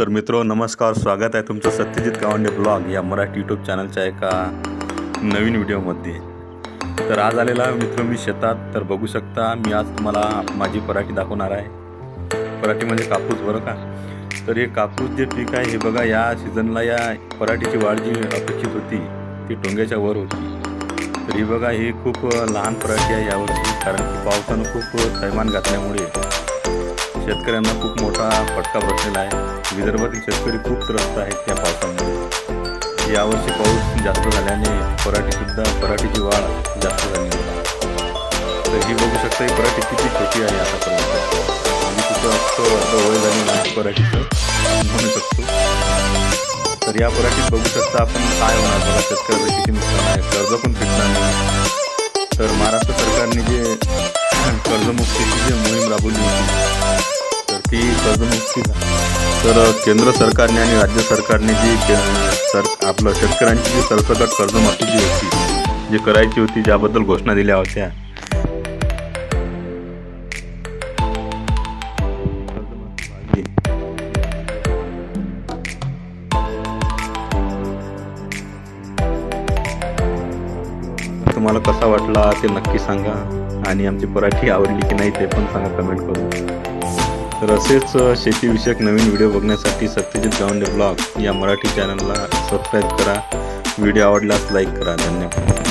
तर मित्र नमस्कार स्वागत आहे तुमचं सत्यजित गावंडे ब्लॉग या मराठी यूट्यूब चॅनलच्या एका नवीन व्हिडिओमध्ये. तर आज आलेला मित्र मी शेतात तर बघू शकता मी आज तुम्हाला माझी पराठी दाखवणार आहे. पराठी म्हणजे कापूस बरं का? तर हे कापूस जे पीक आहे हे बघा या सीझनला या पराठीची वाढ जी अपेक्षित होती ती टोंग्याच्या वर होती. तर ही बघा ही खूप लहान पराठी आहे यावर्षी कारण की पावसानं खूप थैमान घातल्यामुळे शेतकऱ्यांना खूप मोठा फटका बसलेला आहे. विदर्भातील शेतकरी खूप त्रस्त आहेत त्या पावसामुळे. यावर्षी पाऊस जास्त झाल्याने पराठीसुद्धा पराठीची वाढ जास्त झाली आहे. तर ही बघू शकता ही पराठी किती छोटी आहे आतापर्यंत. म्हणजे तिचं असं वय झाली नाही पराठीचं. म्हणू शकतो. तर या पराठीत बघू शकता आपण काय होणार. बघा शेतकऱ्याचं किती नुकसान आहे. कर्ज पण फिटणार नाही. तर महाराष्ट्र सरकारने जे कर्जमुक्तीची जी मोहीम राबवली होती तर कर्जमुक्ती तर केंद्र सरकारने आणि राज्य सरकारने जी के- सर आपलं शेतकऱ्यांची जी सरसकट कर्जमाफी जी होती जी करायची होती ज्याबद्दल घोषणा दिल्या होत्या. तुम्हाला कसा वाटला ते नक्की सांगा. आणि आमची पराठी आवडली की नाही ते पण सांगा कमेंट करून. तर असेच शेतीविषयक नवीन व्हिडिओ बघण्यासाठी सत्यजित गावंडे ब्लॉग या मराठी चॅनलला सबस्क्राईब करा. व्हिडिओ आवडल्यास लाईक करा. धन्यवाद.